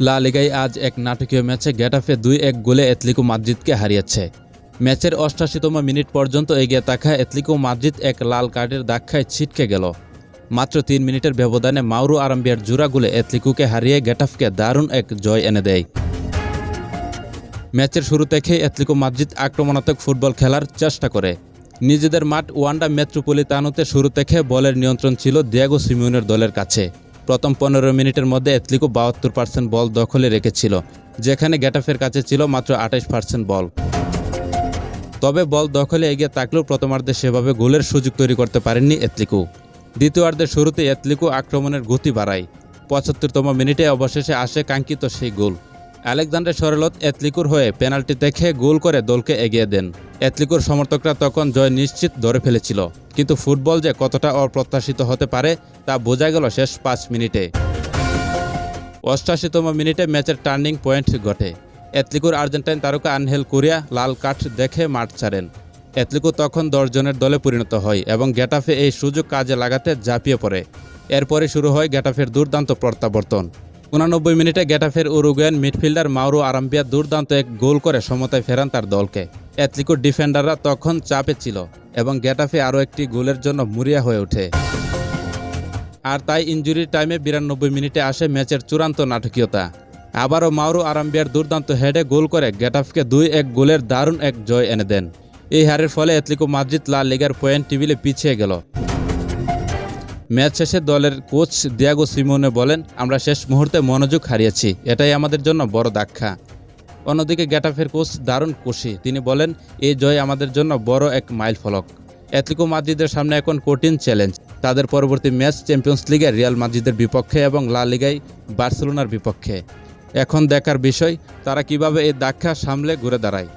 লা লিগায় আজ এক নাটকীয় ম্যাচে গেটাফে দুই এক গোলে এতলিকো মাদ্রিদকে হারিয়েছে। ম্যাচের অষ্টাশিতম মিনিট পর্যন্ত এগিয়ে থাকা এতলিকো মাদ্রিদ এক লাল কার্ডের দাক্ষায় ছিটকে গেল। মাত্র তিন মিনিটের ব্যবধানে মাউরু আরাম্বিয়ার জোড়া গোলে এতলিকোকে হারিয়ে গেটাফকে দারুণ এক জয় এনে দেয়। ম্যাচের শুরু থেকেই এতলিকো মাদ্রিদ আক্রমণাত্মক ফুটবল খেলার চেষ্টা করে। নিজেদের মাঠ ওয়ান্ডা মেট্রোপলিতানোতে শুরু থেকে বলের নিয়ন্ত্রণ ছিল দিয়াগো সিমিউনের দলের কাছে। প্রথম পনেরো মিনিটের মধ্যে এতলিকো বাহাত্তর পার্সেন্ট বল দখলে রেখেছিল, যেখানে গেটাফের কাছে ছিল মাত্র আঠাশ পার্সেন্ট বল। তবে বল দখলে এগিয়ে থাকলেও প্রথমার্ধে সেভাবে গোলের সুযোগ তৈরি করতে পারেননি এতলিকো দ্বিতীয়ার্ধের শুরুতে এতলিকো আক্রমণের গতি বাড়ায়। পঁচাত্তরতম মিনিটে অবশেষে আসে কাঙ্ক্ষিত সেই গোল। আলেকজান্ডার সরেলত এতলিকুর হয়ে পেনাল্টি দেখে গোল করে দলকে এগিয়ে দেন। এতলিকুর সমর্থকরা তখন জয় নিশ্চিত ধরে ফেলেছিল। কিন্তু ফুটবল যে কতটা অপ্রত্যাশিত হতে পারে, তা বোঝা গেল শেষ পাঁচ মিনিটে। অষ্টাশিতম মিনিটে ম্যাচের টার্নিং পয়েন্ট ঘটে। এতলিকুর আর্জেন্টাইন তারকা আনহেল কোরিয়া লাল কাঠ দেখে মাঠ ছাড়েন। এতলিকু তখন দশজনের দলে পরিণত হয় এবং গেটাফে এই সুযোগ কাজে লাগাতে ঝাঁপিয়ে পড়ে। এরপরে শুরু হয় গেটাফের দুর্দান্ত প্রত্যাবর্তন। উনানব্বই মিনিটে গেটাফের উরুগুয়ান মিডফিল্ডার মাউরো আরাম্বিয়া দুর্দান্ত এক গোল করে সমতায় ফেরান তার দলকে। অ্যাথলিকোর ডিফেন্ডাররা তখন চাপে ছিল এবং গেটাফে আরও একটি গোলের জন্য মুরিয়া হয়ে ওঠে। আর তাই ইঞ্জুরির টাইমে বিরানব্বই মিনিটে আসে ম্যাচের চূড়ান্ত নাটকীয়তা। আবারও মাউরু আরাম্বিয়ার দুর্দান্ত হেডে গোল করে গেটাফকে দুই এক গোলের দারুণ এক জয় এনে দেন। এই হারের ফলে অ্যাথলিকো মাদ্রিদ লা লিগার পয়েন্ট টেবিলে পিছিয়ে গেল। ম্যাচ শেষে দলের কোচ দিয়াগো সিমোনে বলেন, আমরা শেষ মুহূর্তে মনোযোগ হারিয়েছি। এটাই আমাদের জন্য বড় দাক্ষা অন্যদিকে গ্যাটাফের কোচ দারুণ খুশি। তিনি বলেন, এই জয় আমাদের জন্য বড় এক মাইল ফলক। অ্যাথলিকো মাদ্রিদের সামনে এখন কঠিন চ্যালেঞ্জ তাদের পরবর্তী ম্যাচ চ্যাম্পিয়ন্স লিগে রিয়াল মাদ্রিদের বিপক্ষে এবং লা লিগায় বার্সেলোনার বিপক্ষে। এখন দেখার বিষয়, তারা কীভাবে এই দাক্ষা সামলে ঘুরে দাঁড়ায়?